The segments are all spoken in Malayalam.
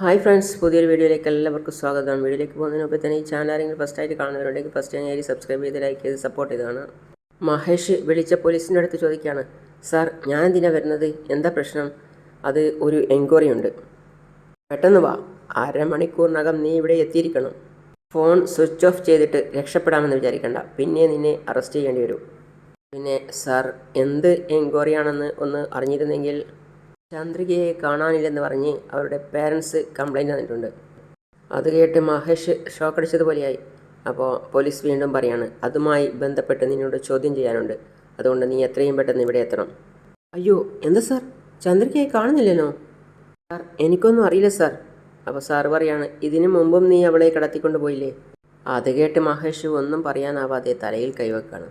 ഹായ് ഫ്രണ്ട്സ് പുതിയൊരു വീഡിയോയിലേക്ക് എല്ലാവർക്കും സ്വാഗതം. വീഡിയോയിലേക്ക് പോകുന്നതിന് മുമ്പ് തന്നെ ഈ ചാനൽ ആരെങ്കിലും ഫസ്റ്റ് ആയിട്ട് കാണുന്നവരുണ്ടെങ്കിൽ ഫസ്റ്റ് ഞാൻ സബ്സ്ക്രൈബ് ചെയ്ത് ലൈക്ക് ചെയ്ത് സപ്പോർട്ട് ചെയ്താണ് മഹേഷ് വിളിച്ച പോലീസിന്റെ അടുത്ത് ചോദിക്കുകയാണ് സാർ ഞാൻ എന്തിനാണ് വരുന്നത്? എന്താ പ്രശ്നം? അത് ഒരു എൻക്വയറി ഉണ്ട്. പെട്ടെന്ന് വാ. അരമണിക്കൂറിനകം നീ ഇവിടെ എത്തിയിരിക്കണം. ഫോൺ സ്വിച്ച് ഓഫ് ചെയ്തിട്ട് രക്ഷപ്പെടാമെന്ന് വിചാരിക്കണ്ട. പിന്നെ നിന്നെ അറസ്റ്റ് ചെയ്യേണ്ടി വരും. പിന്നെ സാർ എന്ത് എൻക്വയറി ആണെന്ന് ഒന്ന് അറിഞ്ഞിരുന്നെങ്കിൽ ചന്ദ്രികയെ കാണാനില്ലെന്ന് പറഞ്ഞ് അവരുടെ പേരൻസ് കംപ്ലൈന്റ് തന്നിട്ടുണ്ട്. അത് കേട്ട് മഹേഷ് ഷോക്കടിച്ചതുപോലെയായി അപ്പോൾ പോലീസ് വീണ്ടും പറയാണ് അതുമായി ബന്ധപ്പെട്ട് നിന്നോട് ചോദ്യം ചെയ്യാനുണ്ട്. അതുകൊണ്ട് നീ എത്രയും പെട്ടെന്ന് ഇവിടെ എത്തണം. അയ്യോ എന്താ സാർ ചന്ദ്രികയെ കാണുന്നില്ലല്ലോ? സാർ എനിക്കൊന്നും അറിയില്ല സാർ അപ്പോൾ സാർ പറയാണ് ഇതിനു മുമ്പും നീ അവളെ കടത്തിക്കൊണ്ട് പോയില്ലേ? അത് കേട്ട് മഹേഷ് ഒന്നും പറയാനാവാതെ തലയിൽ കൈവെക്കാണ്.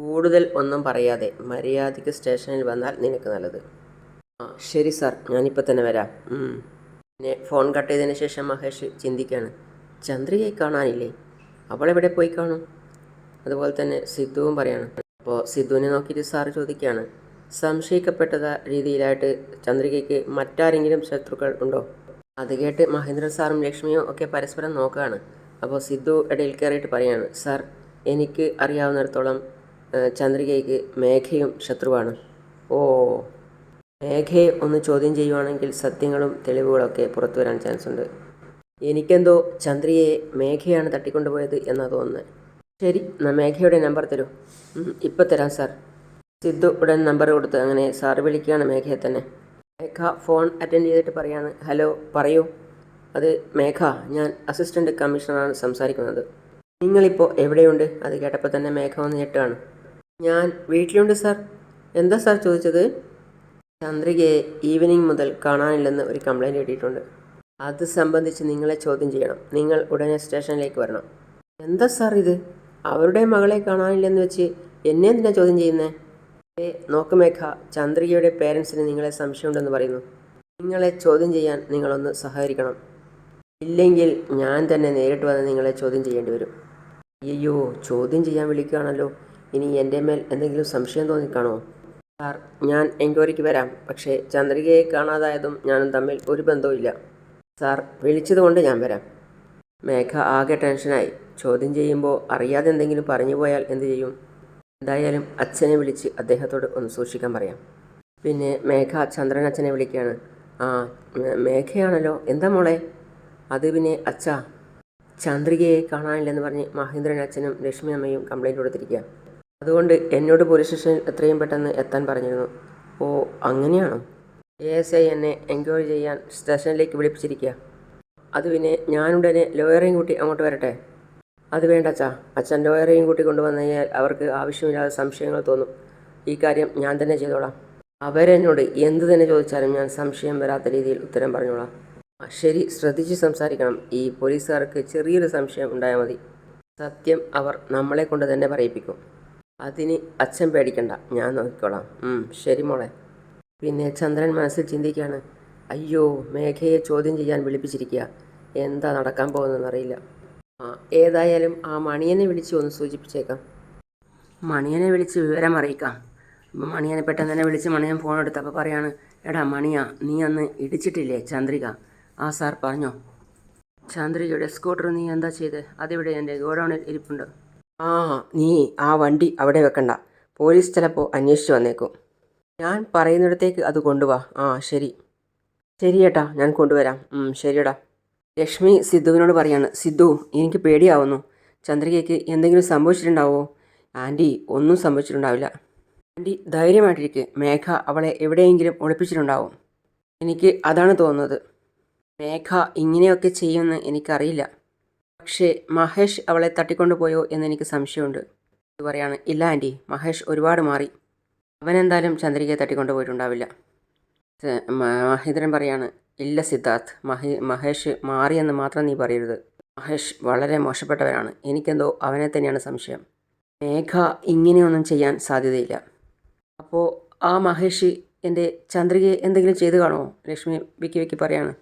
കൂടുതൽ ഒന്നും പറയാതെ മര്യാദയ്ക്ക് സ്റ്റേഷനിൽ വന്നാൽ നിനക്ക് നല്ലത്. ആ ശരി സാർ. ഞാനിപ്പോൾ തന്നെ വരാം. പിന്നെ ഫോൺ കട്ട് ചെയ്തതിന് ശേഷം മഹേഷ് ചിന്തിക്കുകയാണ് ചന്ദ്രികയെ കാണാനില്ലേ? അവളെവിടെ പോയി കാണും? അതുപോലെ തന്നെ സിദ്ധുവും പറയാണ് അപ്പോൾ സിദ്ധുവിനെ നോക്കിയിട്ട് സാറ് ചോദിക്കുകയാണ് സംശയിക്കപ്പെട്ടത രീതിയിലായിട്ട് ചന്ദ്രികയ്ക്ക് മറ്റാരെങ്കിലും ശത്രുക്കൾ ഉണ്ടോ? അത് കേട്ട് മഹേന്ദ്രൻ സാറും ലക്ഷ്മിയും ഒക്കെ പരസ്പരം നോക്കുകയാണ്. അപ്പോൾ സിദ്ധു ഇടയിൽ കയറിയിട്ട് പറയാണ് സാർ എനിക്ക് അറിയാവുന്നിടത്തോളം ചന്ദ്രികയ്ക്ക് മേഘയും ശത്രുവാണ്. ഓ. മേഘയെ ഒന്ന് ചോദ്യം ചെയ്യുവാണെങ്കിൽ സത്യങ്ങളും തെളിവുകളൊക്കെ പുറത്തു വരാൻ ചാൻസ് ഉണ്ട് എനിക്കെന്തോ ചന്ദ്രിയെ മേഘയാണ് തട്ടിക്കൊണ്ടുപോയത് എന്നാ തോന്നുന്നത് ശരി എന്നാ മേഘയുടെ നമ്പർ തരൂ. ഇപ്പം തരാം സാർ. സിദ്ധു ഉടൻ നമ്പർ കൊടുത്ത് അങ്ങനെ സാർ വിളിക്കുകയാണ് മേഘയെ തന്നെ. മേഘ ഫോൺ അറ്റൻഡ് ചെയ്തിട്ട് പറയാണ് ഹലോ പറയൂ. അത് മേഘ ഞാൻ അസിസ്റ്റന്റ് കമ്മീഷണറാണ് സംസാരിക്കുന്നത്. നിങ്ങളിപ്പോൾ എവിടെയുണ്ട്? അത് കേട്ടപ്പോൾ തന്നെ മേഘ ഒന്ന് ഞെട്ടുകയാണ് ഞാൻ വീട്ടിലുണ്ട് സാർ. എന്താ സാർ ചോദിച്ചത്? ചന്ദ്രികയെ ഈവനിങ് മുതൽ കാണാനില്ലെന്ന് ഒരു കംപ്ലൈന്റ് കിട്ടിയിട്ടുണ്ട്. അത് സംബന്ധിച്ച് നിങ്ങളെ ചോദ്യം ചെയ്യണം. നിങ്ങൾ ഉടനെ സ്റ്റേഷനിലേക്ക് വരണം. എന്താ സാർ ഇത്? അവരുടെ മകളെ കാണാനില്ലെന്ന് വെച്ച് എന്നെ എന്തിനാ ചോദ്യം ചെയ്യുന്നത് ഏ നോക്ക് മേഘ ചന്ദ്രികയുടെ പേരൻസിന് നിങ്ങളെ സംശയമുണ്ടെന്ന് പറയുന്നു. നിങ്ങളെ ചോദ്യം ചെയ്യാൻ നിങ്ങളൊന്ന് സഹകരിക്കണം. ഇല്ലെങ്കിൽ ഞാൻ തന്നെ നേരിട്ട് വന്ന് നിങ്ങളെ ചോദ്യം ചെയ്യേണ്ടി വരും. അയ്യോ ചോദ്യം ചെയ്യാൻ വിളിക്കുകയാണല്ലോ. ഇനി എന്റെ മേൽ എന്തെങ്കിലും സംശയം തോന്നിക്കാണോ? സാർ ഞാൻ എൻക്വയറിക്ക് വരാം. പക്ഷേ ചന്ദ്രികയെ കാണാതായതും ഞാനും തമ്മിൽ ഒരു ബന്ധവുമില്ല. സാർ വിളിച്ചതുകൊണ്ട് ഞാൻ വരാം. മേഘ ആകെ ടെൻഷനായി. ചോദ്യം ചെയ്യുമ്പോൾ അറിയാതെ എന്തെങ്കിലും പറഞ്ഞു പോയാൽ എന്തു ചെയ്യും? എന്തായാലും അച്ഛനെ വിളിച്ച് അദ്ദേഹത്തോട് ഒന്ന് സൂക്ഷിക്കാൻ പറയാം. പിന്നെ മേഘ ചന്ദ്രൻ അച്ഛനെ വിളിക്കുകയാണ്. ആ മേഘയാണല്ലോ. എന്താ മോളെ? അത് പിന്നെ അച്ഛാ. ചന്ദ്രികയെ കാണാനില്ലെന്ന് പറഞ്ഞ് മഹേന്ദ്രൻ അച്ഛനും ലക്ഷ്മി അമ്മയും കംപ്ലൈന്റ് കൊടുത്തിരിക്കുക അതുകൊണ്ട് എന്നോട് പോലീസ് സ്റ്റേഷനിൽ എത്രയും പെട്ടെന്ന് എത്താൻ പറഞ്ഞിരുന്നു. ഓ അങ്ങനെയാണോ? എ എസ് ഐ എന്നെ എൻക്വയറി ചെയ്യാൻ സ്റ്റേഷനിലേക്ക് വിളിപ്പിച്ചിരിക്കുക അത് പിന്നെ ഞാനുടനെ ലോയറേയും കൂട്ടി അങ്ങോട്ട് വരട്ടെ? അത് വേണ്ട അച്ഛാ. അച്ഛൻ ലോയറേയും കൂട്ടി കൊണ്ടുവന്നു കഴിഞ്ഞാൽ അവർക്ക് ആവശ്യമില്ലാതെ സംശയങ്ങൾ തോന്നും. ഈ കാര്യം ഞാൻ തന്നെ ചെയ്തോളാം. അവരെന്നോട് എന്ത് തന്നെ ചോദിച്ചാലും ഞാൻ സംശയം വരാത്ത രീതിയിൽ ഉത്തരം പറഞ്ഞോളാം. ശരി. ശ്രദ്ധിച്ച് സംസാരിക്കണം. ഈ പോലീസുകാർക്ക് ചെറിയൊരു സംശയം ഉണ്ടായാൽ മതി. സത്യം അവർ നമ്മളെ കൊണ്ട് തന്നെ പറയിപ്പിക്കും. അതിന് അച്ഛൻ പേടിക്കണ്ട. ഞാൻ നോക്കിക്കോളാം. ശരി മോളെ. പിന്നെ ചന്ദ്രൻ മനസ്സിൽ ചിന്തിക്കുകയാണ് അയ്യോ മേഘയെ ചോദ്യം ചെയ്യാൻ വിളിപ്പിച്ചിരിക്കുക. എന്താ നടക്കാൻ പോകുന്നതെന്ന് അറിയില്ല ആ ഏതായാലും ആ മണിയനെ വിളിച്ച് ഒന്ന് സൂചിപ്പിച്ചേക്കാം. മണിയനെ വിളിച്ച് വിവരം അറിയിക്കാം. മണിയനെ പെട്ടെന്ന് തന്നെ വിളിച്ച് മണിയൻ ഫോൺ എടുത്തപ്പോൾ പറയാണ് എടാ മണിയ നീ അന്ന് ഇടിച്ചിട്ടില്ലേ ചന്ദ്രിക? ആ സാർ പറഞ്ഞോ ചന്ദ്രികയുടെ സ്കൂട്ടർ നീ എന്താ ചെയ്ത്? അതിവിടെ എന്റെ ഗോഡൗണിൽ ഇരിപ്പുണ്ട്. ആ നീ ആ വണ്ടി അവിടെ വെക്കണ്ട. പോലീസ് ചിലപ്പോൾ അന്വേഷിച്ച് വന്നേക്കും. ഞാൻ പറയുന്നിടത്തേക്ക് അത് കൊണ്ടുവാ. ആ ശരി. ശരി ഏട്ടാ ഞാൻ കൊണ്ടുവരാം. ശരിയെടാ. ലക്ഷ്മി സിദ്ധുവിനോട് പറയാണ് സിദ്ധു എനിക്ക് പേടിയാവുന്നു. ചന്ദ്രികയ്ക്ക് എന്തെങ്കിലും സംഭവിച്ചിട്ടുണ്ടാവോ? ആന്റി ഒന്നും സംഭവിച്ചിട്ടുണ്ടാവില്ല. ആന്റി ധൈര്യമായിട്ടിരിക്കെ. മേഘ അവളെ എവിടെയെങ്കിലും ഒളിപ്പിച്ചിട്ടുണ്ടാവും. എനിക്ക് അതാണ് തോന്നുന്നത്. മേഘ ഇങ്ങനെയൊക്കെ ചെയ്യുമെന്ന് എനിക്കറിയില്ല. പക്ഷേ മഹേഷ് അവളെ തട്ടിക്കൊണ്ടുപോയോ എന്ന് എനിക്ക് സംശയമുണ്ട്. ഇത് പറയാണ് ഇല്ല ആന്റി മഹേഷ് ഒരുപാട് മാറി. അവനെന്തായാലും ചന്ദ്രികയെ തട്ടിക്കൊണ്ടുപോയിട്ടുണ്ടാവില്ല മഹേന്ദ്രൻ പറയാണ് ഇല്ല സിദ്ധാർത്ഥ് മഹേ മഹേഷ് മാറിയെന്ന് മാത്രം നീ പറയരുത്. മഹേഷ് വളരെ മോശപ്പെട്ടവരാണ് എനിക്കെന്തോ അവനെ തന്നെയാണ് സംശയം. മേഘ ഇങ്ങനെയൊന്നും ചെയ്യാൻ സാധ്യതയില്ല. അപ്പോൾ ആ മഹേഷ് എന്റെ ചന്ദ്രികയെ എന്തെങ്കിലും ചെയ്തു കാണുമോ? ലക്ഷ്മി വിക്കി വിക്കി പറയാണ്.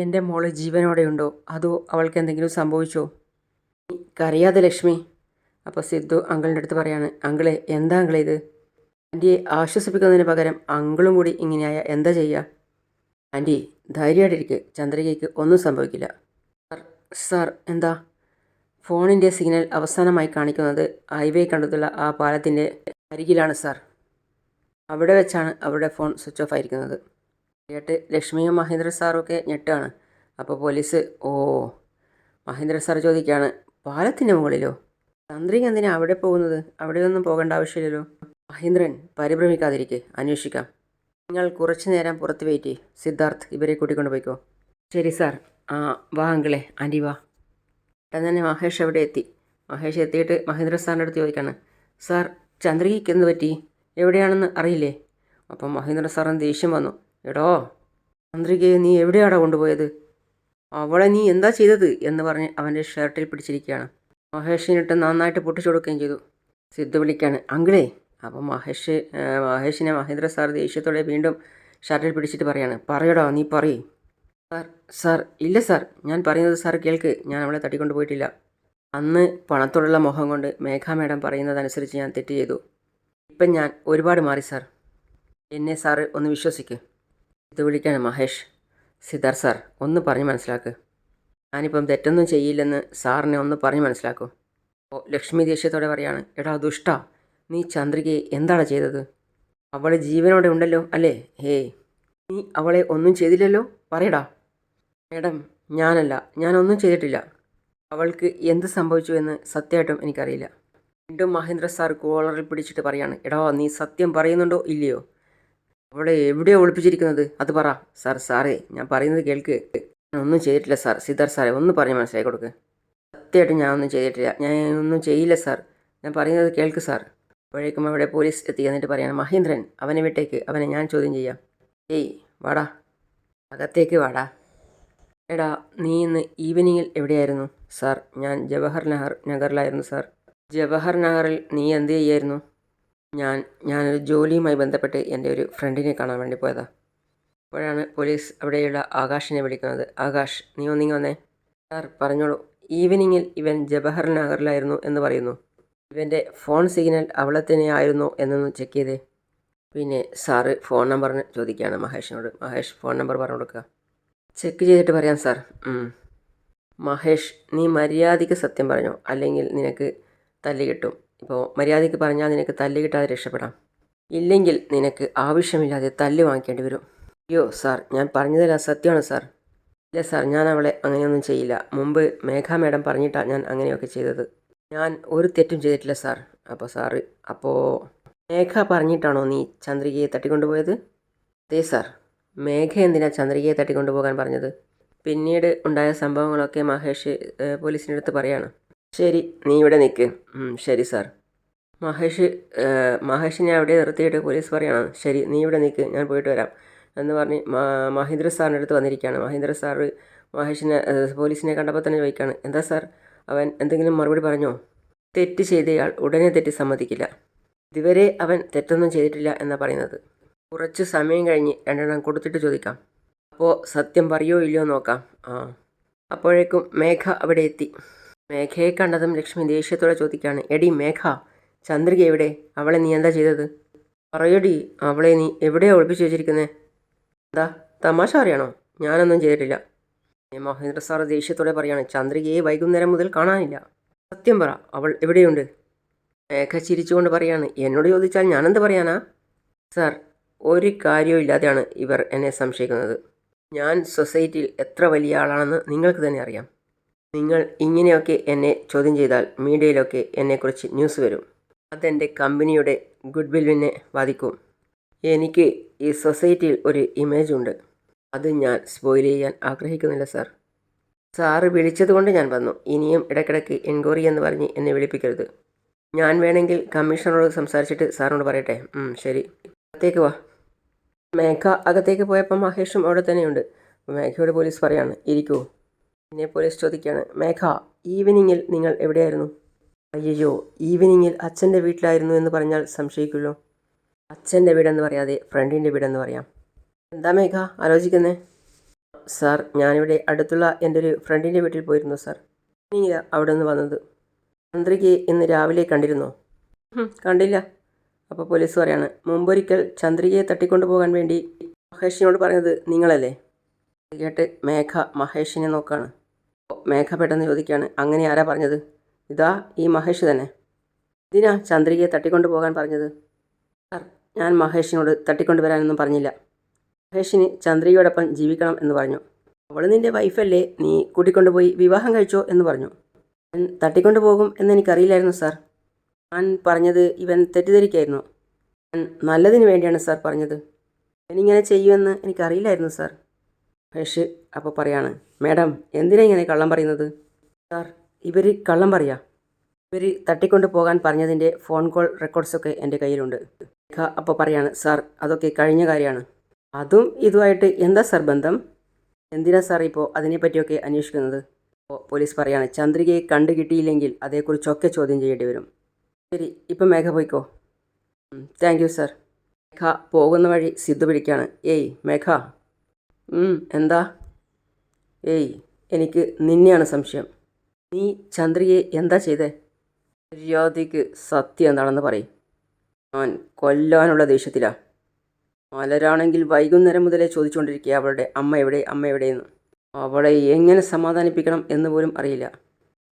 എന്റെ മോൾ ജീവനോടെയുണ്ടോ അതോ അവൾക്ക് എന്തെങ്കിലും സംഭവിച്ചോ? കറിയാതെ ലക്ഷ്മി. അപ്പോൾ സിദ്ധു അങ്കിളിന്റെ അടുത്ത് പറയാണ് അങ്കിളെ എന്താ അങ്കിളെ ഇത്? ആന്റിയെ ആശ്വസിപ്പിക്കുന്നതിന് പകരം അങ്കിളും കൂടി ഇങ്ങനെയായ എന്താ ചെയ്യുക ആന്റി ധൈര്യമായിട്ടിരിക്കുക ചന്ദ്രികയ്ക്ക് ഒന്നും സംഭവിക്കില്ല. സാർ സാർ എന്താ? ഫോണിന്റെ സിഗ്നൽ അവസാനമായി കാണിക്കുന്നത് ഹൈവേ കണ്ടതുള്ള ആ പാലത്തിന്റെ അരികിലാണ് സാർ. അവിടെ വെച്ചാണ് അവരുടെ ഫോൺ സ്വിച്ച് ഓഫ് ആയിരിക്കുന്നത്. കേട്ട് ലക്ഷ്മിയും മഹേന്ദ്ര സാറും ഒക്കെ ഞെട്ടാണ്. അപ്പോൾ പോലീസ് ഓ മഹേന്ദ്ര സാർ ചോദിക്കുകയാണ് പാലത്തിന്റെ മുകളിലോ? തന്ത്രി എന്തിനാ അവിടെ പോകുന്നത്? അവിടെയൊന്നും പോകേണ്ട ആവശ്യമില്ലല്ലോ. മഹേന്ദ്രൻ പരിഭ്രമിക്കാതിരിക്കെ അന്വേഷിക്കാം. നിങ്ങൾ കുറച്ചു നേരം പുറത്ത് വെയിറ്റ് സിദ്ധാർത്ഥ് ഇവരെ കൂട്ടിക്കൊണ്ട് പോയിക്കോ. ശരി സാർ. ആ വാ അങ്കിളെ ആന്റി വാ. പെട്ടെന്ന് തന്നെ മഹേഷ് അവിടെ എത്തി. മഹേഷ് എത്തിയിട്ട് മഹേന്ദ്ര സാറിന്റെ അടുത്ത് ചോദിക്കാണ് സാർ ചന്ദ്രികയ്ക്ക് എന്ത് പറ്റി? എവിടെയാണെന്ന് അറിയില്ലേ? അപ്പം മഹേന്ദ്ര സാറിന് ദേഷ്യം വന്നു. എടോ മന്ത്രിക്ക് നീ എവിടെയാടാ കൊണ്ടുപോയത്? അവളെ നീ എന്താ ചെയ്തത്? എന്ന് പറഞ്ഞ് അവന്റെ ഷർട്ടിൽ പിടിച്ചിരിക്കുകയാണ്. മഹേഷിനിട്ട് നന്നായിട്ട് പൊട്ടിച്ചു കൊടുക്കുകയും ചെയ്തു. സിദ്ധു വിളിക്കാണ് അങ്കിളേ അപ്പോൾ മഹേഷ് മഹേഷിനെ മഹേന്ദ്ര സാർ ദേഷ്യത്തോടെ വീണ്ടും ഷർട്ടിൽ പിടിച്ചിട്ട് പറയാണ് പറയടോ നീ പറ സാർ സാർ ഇല്ല സാർ ഞാൻ പറയുന്നത് സാർ കേൾക്ക് ഞാൻ അവളെ തട്ടിക്കൊണ്ട് പോയിട്ടില്ല. അന്ന് പണത്തോടുള്ള മുഖം കൊണ്ട് മേഘാ മേഡം പറയുന്നതനുസരിച്ച് ഞാൻ തെറ്റ് ചെയ്തു. ഇപ്പം ഞാൻ ഒരുപാട് മാറി സാർ. എന്നെ സാറ് ഒന്ന് വിശ്വസിക്ക്. ഇത് വിളിക്കാണ് മഹേഷ്. സിദ്ധാർത്ഥ് സാർ ഒന്ന് പറഞ്ഞ് മനസ്സിലാക്ക്. ഞാനിപ്പം തെറ്റൊന്നും ചെയ്യില്ലെന്ന് സാറിനെ ഒന്ന് പറഞ്ഞ് മനസ്സിലാക്കൂ. ഓ ലക്ഷ്മി ദേഷ്യത്തോടെ പറയാണ് എടാ ദുഷ്ട നീ ചന്ദ്രികയെ എന്താണ് ചെയ്തത്? അവൾ ജീവനോടെ ഉണ്ടല്ലോ അല്ലേ? ഹേ നീ അവളെ ഒന്നും ചെയ്തില്ലല്ലോ? പറയടാ. മേഡം ഞാനല്ല ഞാനൊന്നും ചെയ്തിട്ടില്ല. അവൾക്ക് എന്ത് സംഭവിച്ചു എന്ന് സത്യമായിട്ടും എനിക്കറിയില്ല. വീണ്ടും മഹേന്ദ്ര സാർ കോളറിൽ പിടിച്ചിട്ട് പറയാണ് എടാ നീ സത്യം പറയുന്നുണ്ടോ ഇല്ലയോ? അവളെ എവിടെയാ ഒളിപ്പിച്ചിരിക്കുന്നത്? അത് പറ. സാർ സാറേ ഞാൻ പറയുന്നത് കേൾക്ക്. ഞാൻ ഒന്നും ചെയ്തിട്ടില്ല സാർ. സിദ്ധാർ സാറേ ഒന്ന് പറഞ്ഞ് മനസ്സിലാക്കി കൊടുക്ക്. സത്യമായിട്ടും ഞാൻ ഒന്നും ചെയ്തിട്ടില്ല. ഞാൻ ഒന്നും ചെയ്യില്ല സാർ. ഞാൻ പറയുന്നത് കേൾക്ക് സാർ. അപ്പോഴേക്കും അവിടെ പോലീസ് എത്തി എന്നിട്ട് പറയാണ് മഹേന്ദ്രൻ അവനെ വിട്ടേക്ക്. അവനെ ഞാൻ ചോദ്യം ചെയ്യാം. ഏയ് വാടാ. അകത്തേക്ക് വാടാ. എടാ നീ ഇന്ന് ഈവനിങ്ങിൽ എവിടെയായിരുന്നു? സാർ ഞാൻ ജവഹർ നഹർ നഗറിലായിരുന്നു സാർ. ജവഹർ നഗറിൽ നീ എന്ത് ചെയ്യായിരുന്നു? ഞാൻ ഞാനൊരു ജോലിയുമായി ബന്ധപ്പെട്ട് എന്റെ ഒരു ഫ്രണ്ടിനെ കാണാൻ വേണ്ടി പോയതാ. അപ്പോഴാണ് പോലീസ് അവിടെയുള്ള ആകാശിനെ വിളിക്കുന്നത്. ആകാശ് നീ ഒന്നിങ്ങി വന്നേ. സാർ പറഞ്ഞോളൂ. ഈവനിങ്ങിൽ ഇവൻ ജവഹർ നഗറിലായിരുന്നു എന്ന് പറയുന്നു. ഇവന്റെ ഫോൺ സിഗ്നൽ അവളെ തന്നെയായിരുന്നു എന്നൊന്ന് ചെക്ക് ചെയ്തേ. പിന്നെ സാറ് ഫോൺ നമ്പറിന് ചോദിക്കുകയാണ് മഹേഷിനോട്. മഹേഷ് ഫോൺ നമ്പർ പറഞ്ഞു കൊടുക്കുക. ചെക്ക് ചെയ്തിട്ട് പറയാം സാർ. മഹേഷ് നീ മര്യാദയ്ക്ക് സത്യം പറഞ്ഞോ? അല്ലെങ്കിൽ നിനക്ക് തല്ല് കിട്ടും. ഇപ്പോൾ മര്യാദയ്ക്ക് പറഞ്ഞാൽ നിനക്ക് തല്ല് കിട്ടാതെ രക്ഷപ്പെടാം. ഇല്ലെങ്കിൽ നിനക്ക് ആവശ്യമില്ലാതെ തല്ല് വാങ്ങിക്കേണ്ടി വരും. അയ്യോ സാർ ഞാൻ പറഞ്ഞതെല്ലാം സത്യമാണ് സാർ. ഇല്ല സാർ ഞാൻ അവളെ അങ്ങനെയൊന്നും ചെയ്യില്ല. മുമ്പ് മേഘ മേഡം പറഞ്ഞിട്ടാണ് ഞാൻ അങ്ങനെയൊക്കെ ചെയ്തത്. ഞാൻ ഒരു തെറ്റും ചെയ്തിട്ടില്ല സാർ. അപ്പോൾ സാറ് അപ്പോൾ മേഘ പറഞ്ഞിട്ടാണോ നീ ചന്ദ്രികയെ തട്ടിക്കൊണ്ടുപോയത്? അതെ സാർ മേഘ എന്തിനാ ചന്ദ്രികയെ തട്ടിക്കൊണ്ടുപോകാൻ പറഞ്ഞത്? പിന്നീട് ഉണ്ടായ സംഭവങ്ങളൊക്കെ മഹേഷ് അടുത്ത് പറയാണ്. ശരി നീ ഇവിടെ നിൽക്ക് ശരി സാർ. മഹേഷ് മഹേഷ് മഹേഷിനെ അവിടെ നിർത്തിയിട്ട് പോലീസ് പറയണം. ശരി നീ ഇവിടെ നിൽക്ക് ഞാൻ പോയിട്ട് വരാം എന്ന് പറഞ്ഞ് മഹേന്ദ്ര സാറിന്റെ അടുത്ത് വന്നിരിക്കുകയാണ്. മഹേന്ദ്ര സാർ മഹേഷിനെ പോലീസിനെ കണ്ടപ്പോൾ തന്നെ ചോദിക്കുകയാണ് എന്താ സാർ? അവൻ എന്തെങ്കിലും മറുപടി പറഞ്ഞോ? തെറ്റ് ചെയ്തയാൾ ഉടനെ തെറ്റ് സമ്മതിക്കില്ല. ഇതുവരെ അവൻ തെറ്റൊന്നും ചെയ്തിട്ടില്ല എന്നാണ് പറയുന്നത്. കുറച്ച് സമയം കഴിഞ്ഞ് രണ്ടെണ്ണം കൊടുത്തിട്ട് ചോദിക്കാം. അപ്പോൾ സത്യം പറയോ ഇല്ലയോ നോക്കാം. ആ. അപ്പോഴേക്കും മേഘ അവിടെ എത്തി. മേഘയെ കണ്ടതും ലക്ഷ്മി ദേഷ്യത്തോടെ ചോദിക്കുകയാണ് എടി മേഘ ചന്ദ്രിക എവിടെ? അവളെ നീ എന്താ ചെയ്തത്? പറയടി അവളെ നീ എവിടെയാ ഒളിപ്പിച്ച് വെച്ചിരിക്കുന്നത് എന്താ തമാശ അറിയണോ? ഞാനൊന്നും ചെയ്തിട്ടില്ല. മഹേന്ദ്ര സാർ ദേഷ്യത്തോടെ പറയാണ് ചന്ദ്രികയെ വൈകുന്നേരം മുതൽ കാണാനില്ല. സത്യം പറ അവൾ എവിടെയുണ്ട്? മേഘ ചിരിച്ചുകൊണ്ട് പറയാണ് എന്നോട് ചോദിച്ചാൽ ഞാനെന്ത് പറയാനാ? സാർ ഒരു കാര്യവും ഇല്ലാതെയാണ് ഇവർ എന്നെ സംശയിക്കുന്നത്. ഞാൻ സൊസൈറ്റിയിൽ എത്ര വലിയ ആളാണെന്ന് നിങ്ങൾക്ക് തന്നെ അറിയാം. നിങ്ങൾ ഇങ്ങനെയൊക്കെ എന്നെ ചോദ്യം ചെയ്താൽ മീഡിയയിലൊക്കെ എന്നെക്കുറിച്ച് ന്യൂസ് വരും. അതെന്റെ കമ്പനിയുടെ ഗുഡ് വില്ലിനെ ബാധിക്കും എനിക്ക് ഈ സൊസൈറ്റിയിൽ ഒരു ഇമേജ് ഉണ്ട്. അത് ഞാൻ സ്പോയിൽ ചെയ്യാൻ ആഗ്രഹിക്കുന്നില്ല സാർ. സാറ് വിളിച്ചതുകൊണ്ട് ഞാൻ വന്നു. ഇനിയും ഇടയ്ക്കിടയ്ക്ക് എൻക്വയറി എന്ന് പറഞ്ഞ് എന്നെ വിളിപ്പിക്കരുത്. ഞാൻ വേണമെങ്കിൽ കമ്മീഷണറോട് സംസാരിച്ചിട്ട് സാറിനോട് പറയട്ടെ. ശരി. അകത്തേക്ക് വാ. മേഘ അകത്തേക്ക് പോയപ്പോൾ മഹേഷും അവിടെ തന്നെയുണ്ട്. മേഘയോട് പോലീസ് പറയാണ് ഇരിക്കൂ. പിന്നെ പോലീസ് ചോദിക്കുകയാണ് മേഘ ഈവനിങ്ങിൽ നിങ്ങൾ എവിടെയായിരുന്നു? അയ്യോ ഈവനിങ്ങിൽ അച്ഛന്റെ വീട്ടിലായിരുന്നു എന്ന് പറഞ്ഞാൽ സംശയിക്കുമല്ലോ. അച്ഛന്റെ വീടെന്ന് പറയാതെ ഫ്രണ്ടിന്റെ വീടെന്ന് പറയാം. എന്താ മേഘ ആലോചിക്കുന്നേ? സാർ ഞാനിവിടെ അടുത്തുള്ള എന്റെ ഒരു ഫ്രണ്ടിന്റെ വീട്ടിൽ പോയിരുന്നു സാർ. ഈവനിങ്ങിലാ അവിടെ നിന്ന് വന്നത്. ചന്ദ്രികയെ ഇന്ന് രാവിലെ കണ്ടിരുന്നോ? കണ്ടില്ല. അപ്പോൾ പോലീസ് പറയാണ് മുമ്പൊരിക്കൽ ചന്ദ്രികയെ തട്ടിക്കൊണ്ടു പോകാൻ വേണ്ടി മഹേഷിനോട് പറഞ്ഞത് നിങ്ങളല്ലേ? കേട്ട് മേഘ മഹേഷിനെ നോക്കാണ്. മേഘ പെട്ടെന്ന് ചോദിക്കുകയാണ്. അങ്ങനെ ആരാ പറഞ്ഞത്? ഇതാ ഈ മഹേഷ് തന്നെ. ഇതിനാ ചന്ദ്രികയെ തട്ടിക്കൊണ്ടു പോകാൻ പറഞ്ഞത്? സാർ ഞാൻ മഹേഷിനോട് തട്ടിക്കൊണ്ട് വരാനൊന്നും പറഞ്ഞില്ല. മഹേഷിന് ചന്ദ്രികയോടൊപ്പം ജീവിക്കണം എന്ന് പറഞ്ഞു. അവൾ നിന്റെ വൈഫല്ലേ? നീ കൂട്ടിക്കൊണ്ടുപോയി വിവാഹം കഴിച്ചോ എന്ന് പറഞ്ഞു. ഞാൻ തട്ടിക്കൊണ്ടു പോകും എന്നെനിക്കറിയില്ലായിരുന്നു സാർ. ഞാൻ പറഞ്ഞത് ഇവൻ തെറ്റിദ്ധരിക്കായിരുന്നു. ഞാൻ നല്ലതിന് വേണ്ടിയാണ് സാർ പറഞ്ഞത്. ഇവനിങ്ങനെ ചെയ്യുമെന്ന് എനിക്കറിയില്ലായിരുന്നു സാർ. മഹേഷ് അപ്പോൾ പറയാണ് മേഡം എന്തിനാ ഇങ്ങനെ കള്ളം പറയുന്നത്? സാർ ഇവർ കള്ളം പറയാ. ഇവർ തട്ടിക്കൊണ്ട് പോകാൻ പറഞ്ഞതിന്റെ ഫോൺ കോൾ റെക്കോർഡ്സൊക്കെ എന്റെ കയ്യിലുണ്ട്. അപ്പോൾ പറയാണ് സാർ അതൊക്കെ കഴിഞ്ഞ കാര്യമാണ്. അതും ഇതുമായിട്ട് എന്താ സാർ ബന്ധം? എന്തിനാ സാർ ഇപ്പോൾ അതിനെപ്പറ്റിയൊക്കെ അന്വേഷിക്കുന്നത്? അപ്പോൾ പോലീസ് പറയാണ് ചന്ദ്രികയെ കണ്ടു കിട്ടിയില്ലെങ്കിൽ അതേക്കുറിച്ചൊക്കെ ചോദ്യം ചെയ്യേണ്ടി വരും. ശരി ഇപ്പം മേഘ പോയിക്കോ. Thank you sir. മേഘ പോകുന്ന വഴി സിദ്ധു പിടിക്കുകയാണ് ഏയ് മേഘ എന്താ? ഏയ് എനിക്ക് നിന്നെയാണ് സംശയം. നീ ചന്ദ്രിയെ എന്താ ചെയ്തേ? മര്യാദയ്ക്ക് സത്യം എന്താണെന്ന് പറയും. ഞാൻ കൊല്ലാനുള്ള ദേഷ്യത്തിലാ. മലരാണെങ്കിൽ വൈകുന്നേരം മുതലേ ചോദിച്ചുകൊണ്ടിരിക്കുക അവളുടെ അമ്മ എവിടെ അമ്മ എവിടെയെന്ന്. അവളെ എങ്ങനെ സമാധാനിപ്പിക്കണം എന്ന് പോലും അറിയില്ല.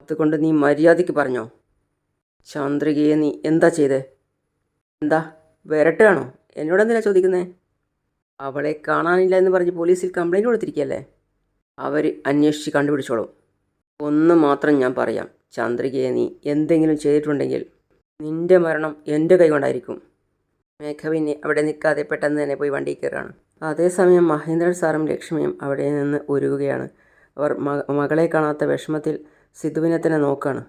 അതുകൊണ്ട് നീ മര്യാദയ്ക്ക് പറഞ്ഞോ. ചന്ദ്രികയെ നീ എന്താ ചെയ്തേ? എന്താ വരട്ടാണോ? എന്നോട് എന്തിനാ ചോദിക്കുന്നേ? അവളെ കാണാനില്ല എന്ന് പറഞ്ഞ് പോലീസിൽ കംപ്ലൈന്റ് കൊടുത്തിരിക്കുകയല്ലേ? അവർ അന്വേഷിച്ച് കണ്ടുപിടിച്ചോളും. ഒന്ന് മാത്രം ഞാൻ പറയാം. ചന്ദ്രികയെ നീ എന്തെങ്കിലും ചെയ്തിട്ടുണ്ടെങ്കിൽ നിന്റെ മരണം എന്റെ കൈകൊണ്ടായിരിക്കും മേഘവിനെ അവിടെ നിൽക്കാതെ പെട്ടെന്ന് തന്നെ പോയി വണ്ടി കയറുകയാണ്. അതേസമയം മഹേന്ദ്രൻ സാറും ലക്ഷ്മിയും അവിടെ നിന്ന് ഒരുങ്ങുകയാണ്. അവർ മകളെ കാണാത്ത വിഷമത്തിൽ സിദ്ധുവിനെ തന്നെ നോക്കുകയാണ്.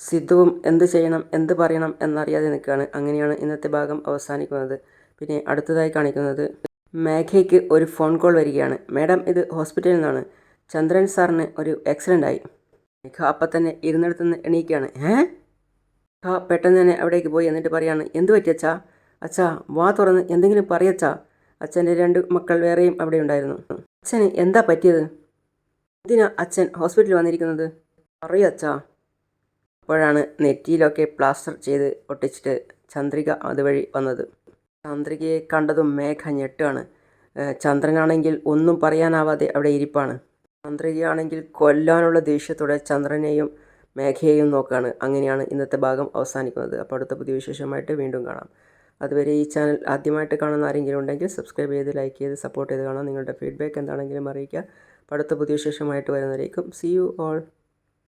സിദ്ധുവും എന്ത് ചെയ്യണം എന്ത് പറയണം എന്നറിയാതെ നിൽക്കുകയാണ്. അങ്ങനെയാണ് ഇന്നത്തെ ഭാഗം അവസാനിക്കുന്നത്. പിന്നെ അടുത്തതായി കാണിക്കുന്നത് മേഘയ്ക്ക് ഒരു ഫോൺ കോൾ വരികയാണ്. മാഡം ഇത് ഹോസ്പിറ്റലിൽ നിന്നാണ്. ചന്ദ്രൻ സാറിന് ഒരു ആക്സിഡന്റ് ആയി. മേഘ അപ്പം തന്നെ ഇരുന്നിടത്തുനിന്ന് എണീക്കുകയാണ് ഏ മേഘ പെട്ടെന്ന് തന്നെ അവിടേക്ക് പോയി എന്നിട്ട് പറയാണ് എന്ത് പറ്റി അച്ഛാ? അച്ഛാ വാ തുറന്ന് എന്തെങ്കിലും പറയച്ചാ അച്ഛന്റെ രണ്ട് മക്കൾ വേറെയും അവിടെ ഉണ്ടായിരുന്നു. അച്ഛന് എന്താ പറ്റിയത്? എന്തിനാ അച്ഛൻ ഹോസ്പിറ്റലിൽ വന്നിരിക്കുന്നത്? പറയൂ അച്ഛാ. അപ്പോഴാണ് നെറ്റിയിലൊക്കെ പ്ലാസ്റ്റർ ചെയ്ത് ഒട്ടിച്ചിട്ട് ചന്ദ്രിക അതുവഴി വന്നത്. ചന്ദ്രികയെ കണ്ടതും മേഘ ഞെട്ടാണ് ചന്ദ്രനാണെങ്കിൽ ഒന്നും പറയാനാവാതെ അവിടെ ഇരിപ്പാണ്. ചന്ദ്രികയാണെങ്കിൽ കൊല്ലാനുള്ള ദേഷ്യത്തോടെ ചന്ദ്രനെയും മേഘയെയും നോക്കുകയാണ്. അങ്ങനെയാണ് ഇന്നത്തെ ഭാഗം അവസാനിക്കുന്നത്. അപ്പോൾ അടുത്ത പുതിയ വിശേഷമായിട്ട് വീണ്ടും കാണാം. അതുവരെ ഈ ചാനൽ ആദ്യമായിട്ട് കാണുന്ന ആരെങ്കിലും ഉണ്ടെങ്കിൽ സബ്സ്ക്രൈബ് ചെയ്ത് ലൈക്ക് ചെയ്ത് സപ്പോർട്ട് ചെയ്ത് കാണാം. നിങ്ങളുടെ ഫീഡ്ബാക്ക് എന്താണെങ്കിലും അറിയിക്കുക. അടുത്ത പുതിയ വിശേഷമായിട്ട് വരുന്നവരേക്കും സി യു ഓൾ